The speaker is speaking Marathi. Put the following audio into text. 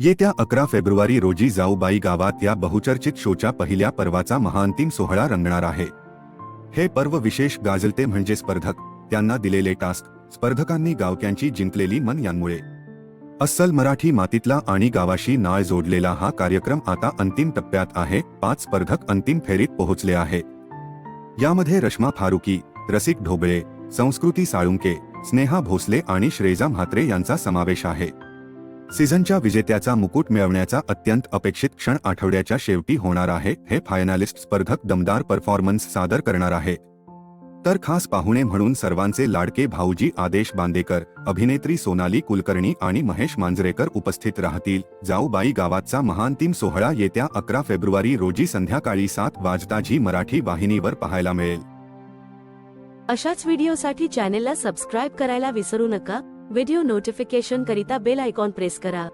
येत्या अकरा फेब्रुवारी रोजी जाऊबाई गावात या बहुचर्चित शोच्या पहिल्या पर्वाचा महाअंतिम सोहळा रंगणार आहे. हे पर्व विशेष गाजलते म्हणजे स्पर्धक त्यांना दिलेले टास्क स्पर्धकांनी गावक्यांची जिंकलेली मन यांमुळे. अस्सल मराठी मातीतला आणि गावाशी नाळ जोडलेला हा कार्यक्रम आता अंतिम टप्प्यात आहे पाच स्पर्धक अंतिम फेरीत पोहोचले आहे. यामध्ये रश्मा फारुकी रसिक ढोबळे संस्कृती साळुंके स्नेहा भोसले आणि श्रेजा म्हात्रे यांचा समावेश आहे. सीझनच्या विजेत्याचा मुकुट मिळवण्याचा अत्यंत अपेक्षित क्षण आठवड्याच्या शेवटी होणार आहे हे फायनालिस्ट स्पर्धक दमदार परफॉर्मन्स सादर करणार आहे. तर खास पाहुणे म्हणून सर्वांचे लाडके भाऊजी आदेश बांदेकर अभिनेत्री सोनाली कुलकर्णी आणि महेश मांजरेकर उपस्थित राहतील. जाऊबाई गावाचा महानतीम सोहळा येत्या अकरा फेब्रुवारी रोजी संध्याकाळी सात वाजता झी मराठी वाहिनीवर पाहायला मिळेल. अशाच व्हिडिओसाठी चॅनेलला सबस्क्राईब करायला विसरू नका. व्हिडिओ नोटिफिकेशन करिता बेल आयकॉन प्रेस करा.